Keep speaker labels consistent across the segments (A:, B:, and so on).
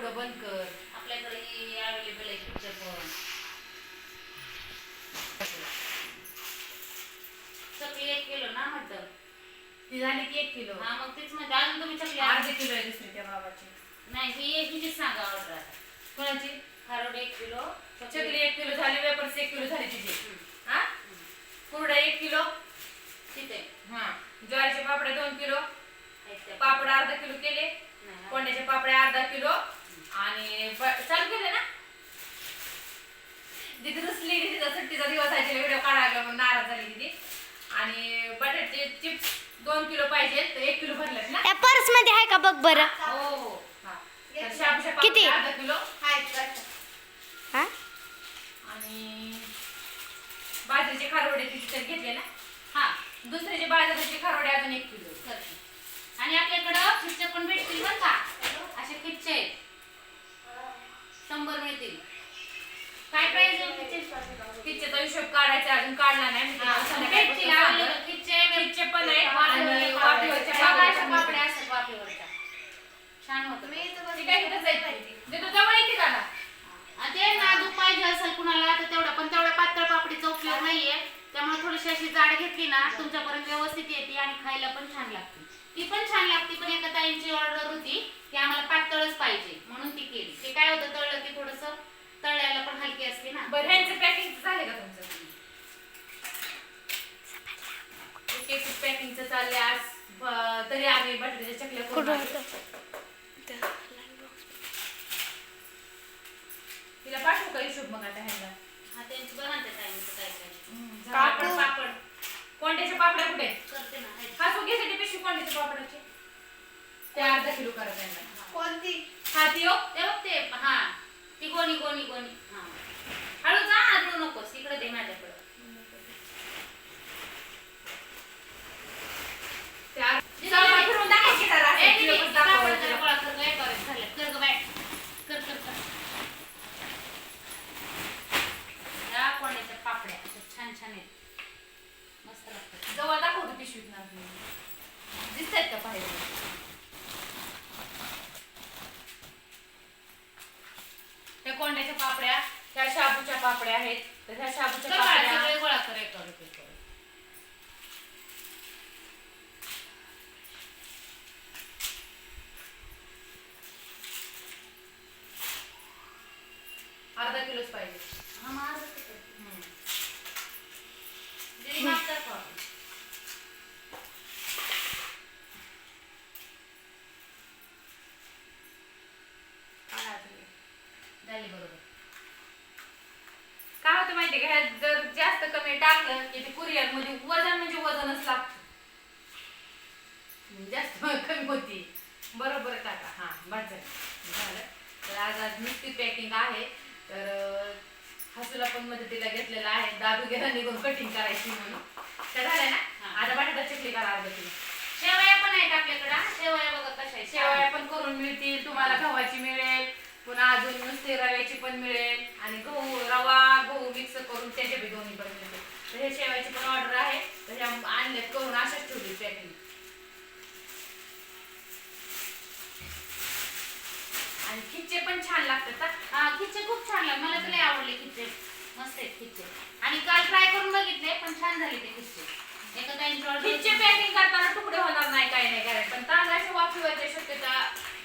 A: पुढं बंद कर.
B: आपल्याकडे अवेलेबल आहे पिक्चर पण. चकली एक किलो ना म्हटलं?
A: ती झाली की एक किलो.
B: हा मग तेच अजून तुम्ही चकली
A: अर्धे किलो आहे दुसरी त्या बाबाची
B: नाही ही एक हिचीच सांगा ऑर्डर आता.
A: कोणाची?
B: खारोड एक किलो
A: चकली एक किलो झाली वेपर्स एक किलो झाली तिची. हा? कुरडा एक किलो.
B: तिथे
A: हा. ज्वारीचे पापड्या दोन किलो. पापड अर्धा किलो केले. कोंड्याचे पापड्या अर्धा किलो आणि ब- चालू केले ना तिथे रुसली तिचा सुट्टीचा दिवस आहे व्हिडिओ काढायला म्हणून नाराज झाली तिथे चिप्स दोन किलो पाहिजे तर एक किलो भरलेत ना?
C: त्या पर्समध्ये आहे का? बघ बरं.
A: हो हो. हा. तर शाबूच्या
C: किती?
A: अर्धा किलो.
C: हा
A: आणि बाजरीचे खारोडे तिथे घेतले ना?
B: हा.
A: दुसरे जे बाजरीचे खारोडे अजून एक किलो.
B: करते. आणि आपल्याकडं खिच्चे पण भेटतील बरं का? असे खिच्चे. आहेत शंभर मिळतील. काय प्राइस
A: किचेचा हिशोब काढायचा अजून काढला नाही मी. किच्चे पण आहेत आणि
B: वाफेवरच्या पापड्या असतात वाफेवरच्या छान होतं
A: ती काय कुठं जायचं ते तर. जवळ येते का ना
B: ते नाजूक पाहिजे असेल कुणाला तर तेवढं. पण तेवढ्या पातळ पापडीचा उपयोग नाहीये. त्यामुळे थोडीशी अशी जाड घेतली ना तुमच्यापर्यंत व्यवस्थित येते आणि खायला पण छान लागते. ती पण छान लागते पण एका ताईंची ऑर्डर होती की आम्हाला पातळच पाहिजे म्हणून ती केली. ते काय होतं तळलं की थोडस तळल्याला पण हलकी असते ना.
A: बरं ह्यांचं पॅकिंग झाले का तुमचं? एक पॅकिंगचं चालले आज. तरी आम्ही बटाट्याच्या चकल्या करून.
C: होतं?
A: तिला पाठवू का हिशोब मग आता ह्यांना?
B: हा त्यांची बघा ना काय काय.
A: पापड. पापड. कोंड्याचे पापड्या कुठे?
B: करते ना.
A: हा सो घेते पिशवी कोंड्याचे पापडाचे. ते अर्धा किलो करा त्यांना.
D: कोणती
A: हा. ती हो
B: ते बघ ते हा गोणी गोणी गोणी हा. हळू जा हळू नकोस. इकडे दे माझ्याकडे. पापड्या. छान छान आहेत. मस्त लागतात.
A: जवळ दाखवतो पिशवीत ना दिसतायत का पाहिजे त्या कोंड्याच्या त्या शाबूच्या पापड्या आहेत तर त्या शाबूच्या पापड्या
B: गोळा कर एका रुपये कर.
A: अर्धा किलोच पाहिजे
B: हा, मग अर्धा किलो. माफ कर का?
A: काढा तुम्ही.
B: झाली बरोबर
A: काय होतं माहितीये का ह्यात जर जास्त कमी टाकलं की ते कुरिअर म्हणजे वजन म्हणजे वजनच लागतं. जास्त कमी होती. बरोबर टाका. हा बस झालं. तर आज आज नुसती पॅकिंग आहे. तर हसूला पण मदतीला घेतलेला आहे. दादू गेला निघून कटिंग करायची म्हणून. त्या झाल्या ना. आता बटाटा चकली करा अर्धा किलो.
B: शेवया पण आहेत आपल्याकडे. शेवया बघा कशा आहेत.
A: शेवया पण करून मिळतील. तुम्हाला गव्हाची मिळेल. पुन्हा अजून नुसती रव्याची पण मिळेल आणि गहू रवा गहू मिक्स करून त्याचे बी दोन्ही पण मिळतील. तर हे शेवयाची पण ऑर्डर आहे. तर ह्या आणल्यात करून अशाच ठेवली पॅकिंग आणि खिच्चे पण छान लागतात
B: खिच्चे खूप छान लागले मला तर लय आवडले खिच्चे मस्त आहेत खिच्चे आणि काल ट्राय करून बघितले पण छान झाले ते खिच्चे एका
A: खिच्चे पॅकिंग करताना तुकडे होणार नाही काही नाही करायचं पण तांदळाच्या वाफीवरची शक्यता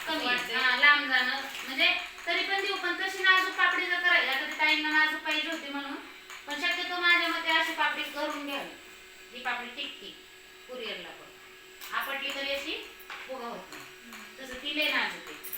B: कमी. हा, लांब जाणं. म्हणजे तरी पण देऊ पण तशी नाजूक पापडी जर करायची आता ताईंना नाजूक पाहिजे होती म्हणून. पण शक्यतो माझ्या मते अशी पापडी करून घ्यावी. ही पापडी टिकती कुरिअरला पण. आपटली तरी अशी फुगा तसं ती लय नाजूक आहे.